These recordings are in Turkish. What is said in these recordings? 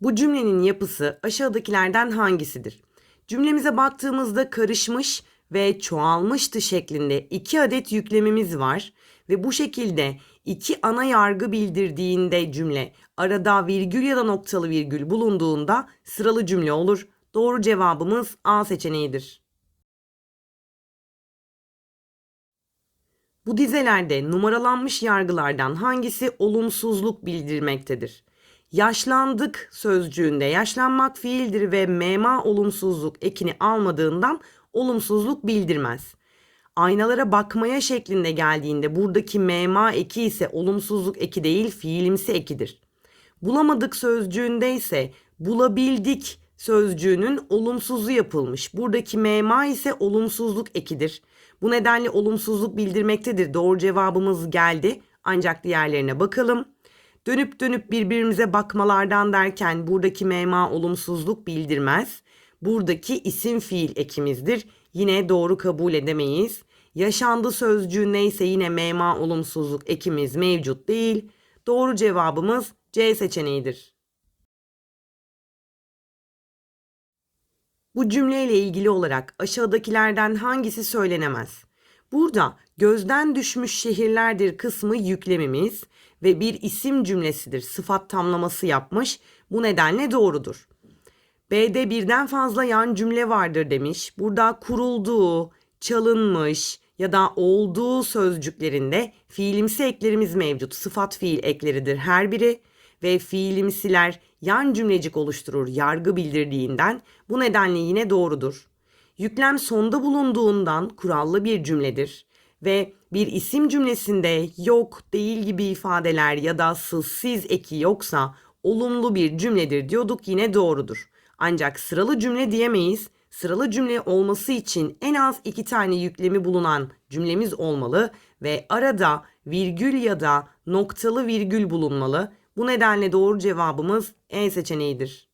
Bu cümlenin yapısı aşağıdakilerden hangisidir? Cümlemize baktığımızda karışmış ve çoğalmıştı şeklinde iki adet yüklemimiz var ve bu şekilde iki ana yargı bildirdiğinde cümle arada virgül ya da noktalı virgül bulunduğunda sıralı cümle olur. Doğru cevabımız A seçeneğidir. Bu dizelerde numaralanmış yargılardan hangisi olumsuzluk bildirmektedir? Yaşlandık sözcüğünde yaşlanmak fiildir ve mema olumsuzluk ekini almadığından olumsuzluk bildirmez. Aynalara bakmaya şeklinde geldiğinde buradaki mema eki ise olumsuzluk eki değil fiilimsi ekidir. Bulamadık sözcüğünde ise bulabildik sözcüğünün olumsuzu yapılmış. Buradaki mema ise olumsuzluk ekidir. Bu nedenle olumsuzluk bildirmektedir. Doğru cevabımız geldi. Ancak diğerlerine bakalım. Dönüp dönüp birbirimize bakmalardan derken buradaki mema olumsuzluk bildirmez. Buradaki isim fiil ekimizdir. Yine doğru kabul edemeyiz. Yaşandı sözcüğü neyse yine mema olumsuzluk ekimiz mevcut değil. Doğru cevabımız C seçeneğidir. Bu cümleyle ilgili olarak aşağıdakilerden hangisi söylenemez? Burada gözden düşmüş şehirlerdir kısmı yüklemimiz ve bir isim cümlesidir sıfat tamlaması yapmış. Bu nedenle doğrudur. B'de birden fazla yan cümle vardır demiş. Burada kurulduğu, çalınmış ya da olduğu sözcüklerinde fiilimsi eklerimiz mevcut. Sıfat fiil ekleridir her biri ve fiilimsiler yan cümlecik oluşturur yargı bildirdiğinden bu nedenle yine doğrudur. Yüklem sonda bulunduğundan kurallı bir cümledir ve bir isim cümlesinde yok, değil gibi ifadeler ya da sızsiz eki yoksa olumlu bir cümledir diyorduk yine doğrudur. Ancak sıralı cümle diyemeyiz. Sıralı cümle olması için en az iki tane yüklemi bulunan cümlemiz olmalı ve arada virgül ya da noktalı virgül bulunmalı. Bu nedenle doğru cevabımız E seçeneğidir.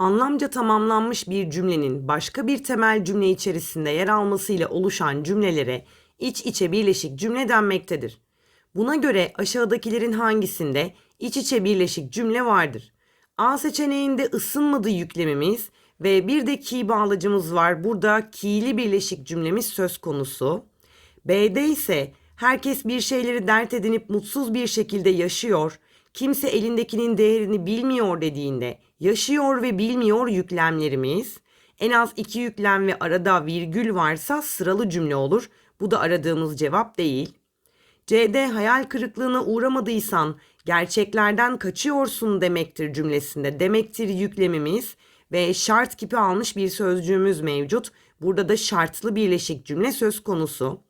Anlamca tamamlanmış bir cümlenin başka bir temel cümle içerisinde yer almasıyla oluşan cümlelere iç içe birleşik cümle denmektedir. Buna göre aşağıdakilerin hangisinde iç içe birleşik cümle vardır? A seçeneğinde ısınmadı yüklemimiz ve bir de ki bağlacımız var. Burada ki'li birleşik cümlemiz söz konusu. B'de ise herkes bir şeyleri dert edinip mutsuz bir şekilde yaşıyor. Kimse elindekinin değerini bilmiyor dediğinde yaşıyor ve bilmiyor yüklemlerimiz. En az iki yüklem ve arada virgül varsa sıralı cümle olur. Bu da aradığımız cevap değil. C'de hayal kırıklığına uğramadıysan gerçeklerden kaçıyorsun demektir cümlesinde. Demektir yüklemimiz ve şart kipi almış bir sözcüğümüz mevcut. Burada da şartlı birleşik cümle söz konusu.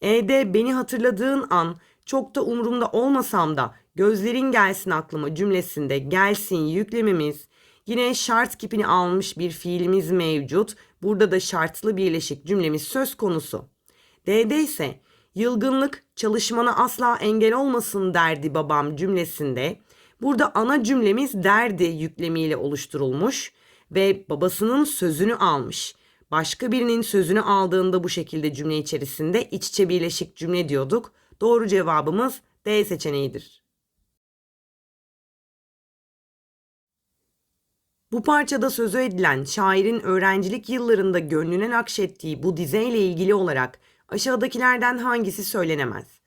E'de beni hatırladığın an çok da umurumda olmasam da gözlerin gelsin aklıma cümlesinde gelsin yüklemimiz yine şart kipini almış bir fiilimiz mevcut. Burada da şartlı birleşik cümlemiz söz konusu. D'de ise yılgınlık çalışmana asla engel olmasın derdi babam cümlesinde. Burada ana cümlemiz derdi yüklemiyle oluşturulmuş ve babasının sözünü almış. Başka birinin sözünü aldığında bu şekilde cümle içerisinde iç içe birleşik cümle diyorduk. Doğru cevabımız D seçeneğidir. Bu parçada sözü edilen şairin öğrencilik yıllarında gönlüne nakşettiği bu dizeyle ilgili olarak aşağıdakilerden hangisi söylenemez?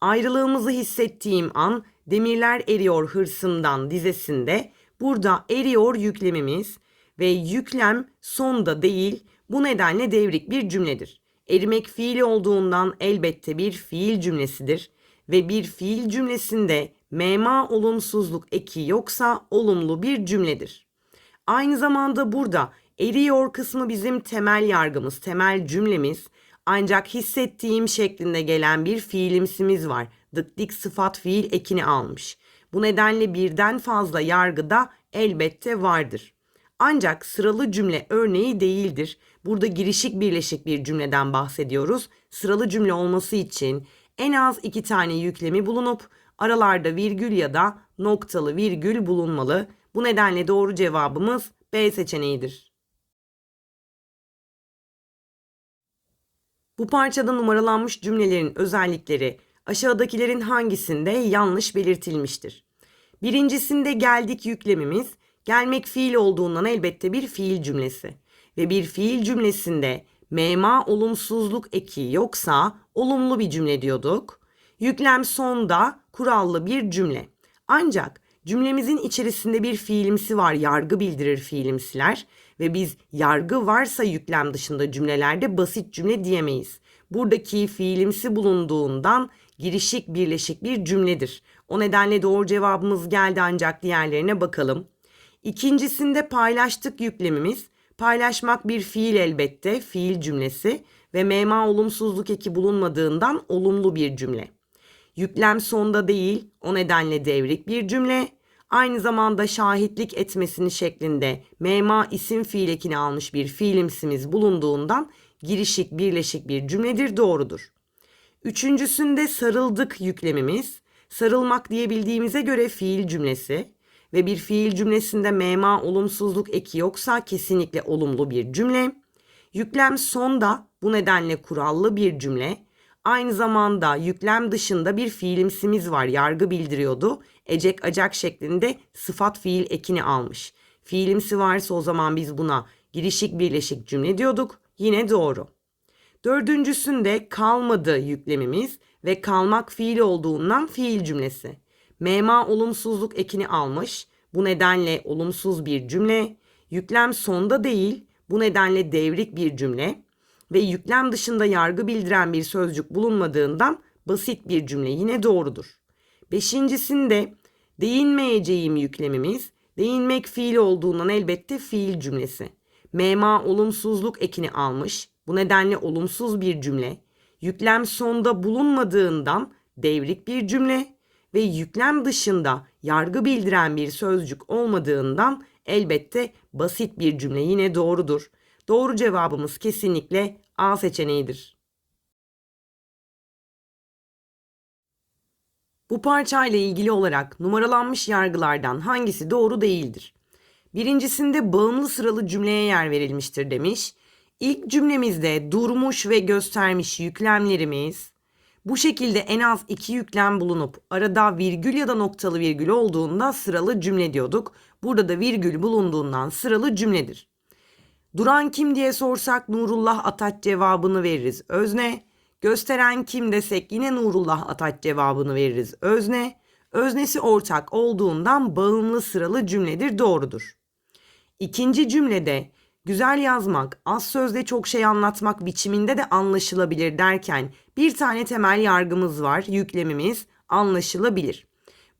Ayrılığımızı hissettiğim an demirler eriyor hırsımdan dizesinde burada eriyor yüklemimiz ve yüklem sonda değil bu nedenle devrik bir cümledir. Erimek fiil olduğundan elbette bir fiil cümlesidir ve bir fiil cümlesinde mema olumsuzluk eki yoksa olumlu bir cümledir. Aynı zamanda burada eriyor kısmı bizim temel yargımız, temel cümlemiz ancak hissettiğim şeklinde gelen bir fiilimsimiz var. Dık sıfat fiil ekini almış. Bu nedenle birden fazla yargı da elbette vardır. Ancak sıralı cümle örneği değildir. Burada girişik birleşik bir cümleden bahsediyoruz. Sıralı cümle olması için en az iki tane yüklemi bulunup aralarda virgül ya da noktalı virgül bulunmalı. Bu nedenle doğru cevabımız B seçeneğidir. Bu parçada numaralanmış cümlelerin özellikleri aşağıdakilerin hangisinde yanlış belirtilmiştir? Birincisinde geldik yüklemimiz gelmek fiil olduğundan elbette bir fiil cümlesi. Ve bir fiil cümlesinde mema olumsuzluk eki yoksa olumlu bir cümle diyorduk. Yüklem sonda kurallı bir cümle. Ancak cümlemizin içerisinde bir fiilimsi var, yargı bildirir fiilimsiler ve biz yargı varsa yüklem dışında cümlelerde basit cümle diyemeyiz. Buradaki fiilimsi bulunduğundan girişik birleşik bir cümledir. O nedenle doğru cevabımız geldi ancak diğerlerine bakalım. İkincisinde paylaştık yüklemimiz. Paylaşmak bir fiil elbette, fiil cümlesi ve mema olumsuzluk eki bulunmadığından olumlu bir cümle. Yüklem sonda değil, o nedenle devrik bir cümle. Aynı zamanda şahitlik etmesini şeklinde mema isim fiil ekini almış bir fiilimsimiz bulunduğundan girişik birleşik bir cümledir doğrudur. Üçüncüsünde sarıldık yüklemimiz. Sarılmak diyebildiğimize göre fiil cümlesi ve bir fiil cümlesinde mema olumsuzluk eki yoksa kesinlikle olumlu bir cümle. Yüklem sonda bu nedenle kurallı bir cümle. Aynı zamanda yüklem dışında bir fiilimsimiz var yargı bildiriyordu. Ecek acak şeklinde sıfat fiil ekini almış. Fiilimsi varsa o zaman biz buna girişik birleşik cümle diyorduk. Yine doğru. Dördüncüsünde kalmadı yüklemimiz ve kalmak fiil olduğundan fiil cümlesi. Mema olumsuzluk ekini almış. Bu nedenle olumsuz bir cümle. Yüklem sonda değil. Bu nedenle devrik bir cümle. Ve yüklem dışında yargı bildiren bir sözcük bulunmadığından basit bir cümle yine doğrudur. Beşincisinde değinmeyeceğim yüklemimiz değinmek fiil olduğundan elbette fiil cümlesi. Mema olumsuzluk ekini almış. Bu nedenle olumsuz bir cümle. Yüklem sonda bulunmadığından devrik bir cümle ve yüklem dışında yargı bildiren bir sözcük olmadığından elbette basit bir cümle yine doğrudur. Doğru cevabımız kesinlikle A seçeneğidir. Bu parçayla ilgili olarak numaralanmış yargılardan hangisi doğru değildir? Birincisinde bağımlı sıralı cümleye yer verilmiştir demiş. İlk cümlemizde durmuş ve göstermiş yüklemlerimiz bu şekilde en az iki yüklem bulunup arada virgül ya da noktalı virgül olduğunda sıralı cümle diyorduk. Burada da virgül bulunduğundan sıralı cümledir. Duran kim diye sorsak Nurullah Ataç cevabını veririz. Özne. Gösteren kim desek yine Nurullah Ataç cevabını veririz. Özne. Öznesi ortak olduğundan bağımlı sıralı cümledir doğrudur. İkinci cümlede güzel yazmak, az sözde çok şey anlatmak biçiminde de anlaşılabilir derken bir tane temel yargımız var, yüklemimiz anlaşılabilir.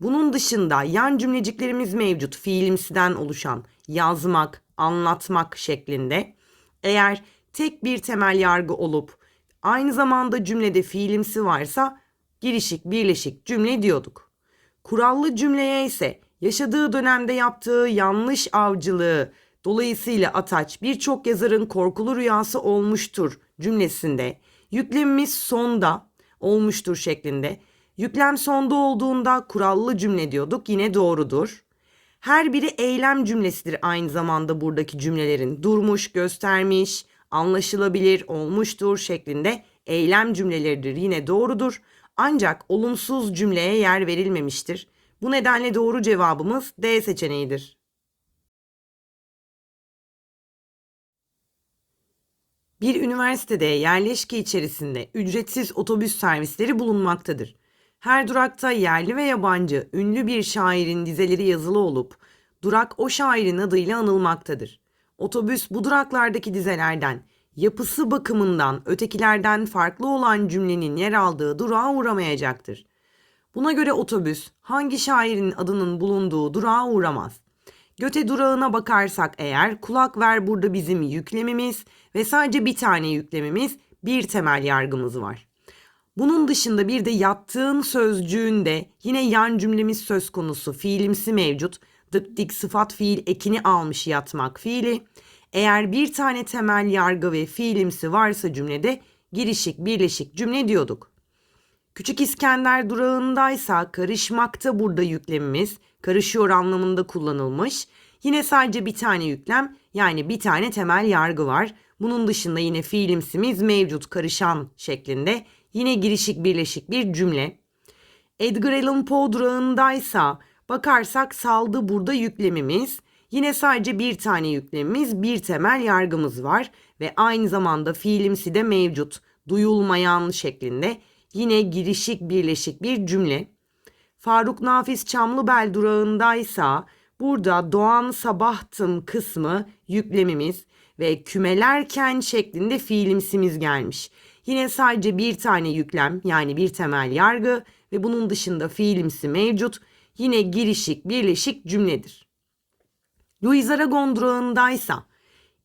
Bunun dışında yan cümleciklerimiz mevcut fiilimsiden oluşan yazmak, anlatmak şeklinde. Eğer tek bir temel yargı olup aynı zamanda cümlede fiilimsi varsa girişik birleşik cümle diyorduk. Kurallı cümleye ise yaşadığı dönemde yaptığı yanlış avcılığı dolayısıyla Ataç birçok yazarın korkulu rüyası olmuştur cümlesinde yüklemimiz sonda olmuştur şeklinde. Yüklem sonda olduğunda kurallı cümle diyorduk yine doğrudur. Her biri eylem cümlesidir aynı zamanda buradaki cümlelerin. Durmuş, göstermiş, anlaşılabilir, olmuştur şeklinde eylem cümleleridir yine doğrudur. Ancak olumsuz cümleye yer verilmemiştir. Bu nedenle doğru cevabımız D seçeneğidir. Bir üniversitede yerleşke içerisinde ücretsiz otobüs servisleri bulunmaktadır. Her durakta yerli ve yabancı ünlü bir şairin dizeleri yazılı olup durak o şairin adıyla anılmaktadır. Otobüs bu duraklardaki dizelerden yapısı bakımından ötekilerden farklı olan cümlenin yer aldığı durağa uğramayacaktır. Buna göre otobüs hangi şairin adının bulunduğu durağa uğramaz. Göte durağına bakarsak eğer kulak ver burada bizim yüklemimiz ve sadece bir tane yüklemimiz bir temel yargımız var. Bunun dışında bir de yattığın sözcüğünde yine yan cümlemiz söz konusu fiilimsi mevcut. Dık dik sıfat fiil ekini almış yatmak fiili. Eğer bir tane temel yargı ve fiilimsi varsa cümlede girişik birleşik cümle diyorduk. Küçük İskender durağındaysa karışmakta burada yüklemimiz karışıyor anlamında kullanılmış. Yine sadece bir tane yüklem yani bir tane temel yargı var. Bunun dışında yine fiilimsimiz mevcut karışan şeklinde Yine girişik birleşik bir cümle. Edgar Allan Poe durağındaysa bakarsak saldı burada yüklemimiz. Yine sadece bir tane yüklemimiz, bir temel yargımız var ve aynı zamanda fiilimsi de mevcut. Duyulmayan şeklinde. Yine girişik birleşik bir cümle. Faruk Nafiz Çamlıbel durağındaysa burada doğan sabahtım kısmı yüklemimiz ve kümelerken şeklinde fiilimsimiz gelmiş. Yine sadece bir tane yüklem yani bir temel yargı ve bunun dışında fiilimsi mevcut. Yine girişik birleşik cümledir. Louis Aragon durağındaysa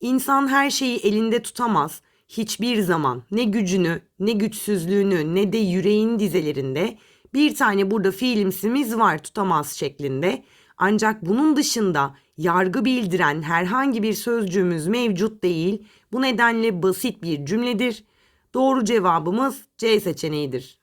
insan her şeyi elinde tutamaz. Hiçbir zaman ne gücünü ne güçsüzlüğünü ne de yüreğin dizelerinde bir tane burada fiilimsimiz var tutamaz şeklinde. Ancak bunun dışında yargı bildiren herhangi bir sözcüğümüz mevcut değil. Bu nedenle basit bir cümledir. Doğru cevabımız C seçeneğidir.